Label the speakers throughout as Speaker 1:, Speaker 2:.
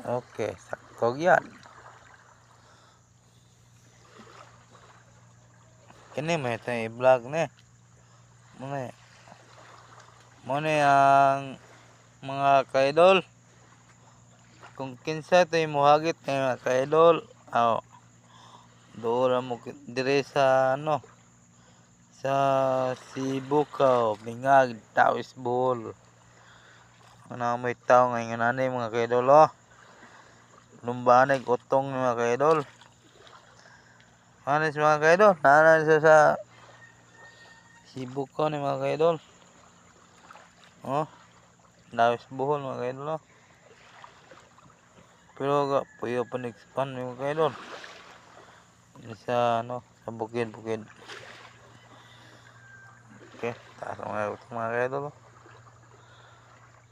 Speaker 1: Okay, sakto yan. Kini may ito i-vlog ni. Muna Muna ang mga kaidol. Kung kinsa ito muhagit ng mga kaidol. Oh, doon mo dire sa ano sa Cebu ka bingag Taoist Bowl ano may tao ngayon nanay mga kaidol oh lumbanay utong ni mga kaidol si mga kaidol nanay siya sa Cebu ka ni mga kaidol oh Taoist Bowl mga kaidol oh pero puyo pa nag-expand ni mga kaidol sa ano sa bukid-bukid Okay, taas mga kaidol. oh.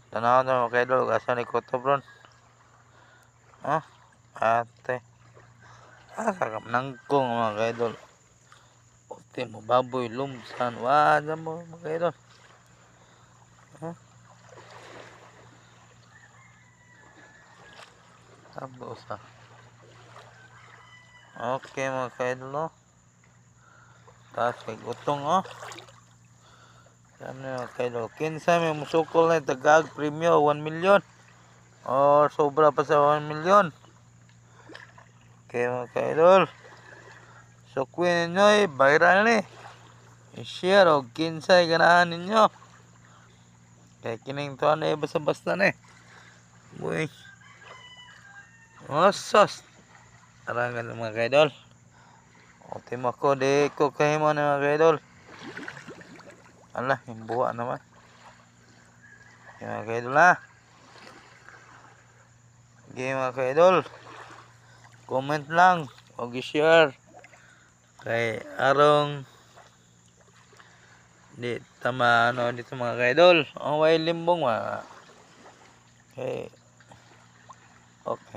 Speaker 1: Tanaw na mga kaidol, asa ni Koto Bron. Oh, ate. Ah, kakap nangkong mga kaidol. Puti mo, baboy, lumsan. Wala mo mga kaidol. Huh? Tapos ah. Okay mga kaidol, oh. Taas kay utong, oh. Ano kaidol? Kinsa may musukol na tagag premyo 1 million. Or sobra pa sa 1 million. Okay mga kaidol. So queen ninyo eh, viral ni. I-share o kinsa yung ganahan ninyo. Kaya kining to na eh, basta-basta na eh. Uy. Osas. Arangan mga kaidol. O timo ko di ko kahimo na mga kaidol. Ala, yung buwa naman. Yung mga kaidol na. Okay mga kaidol. Comment lang. O share Kay arong di tama ano dito mga kaidol. Ang way limbong mga. Okay. Okay.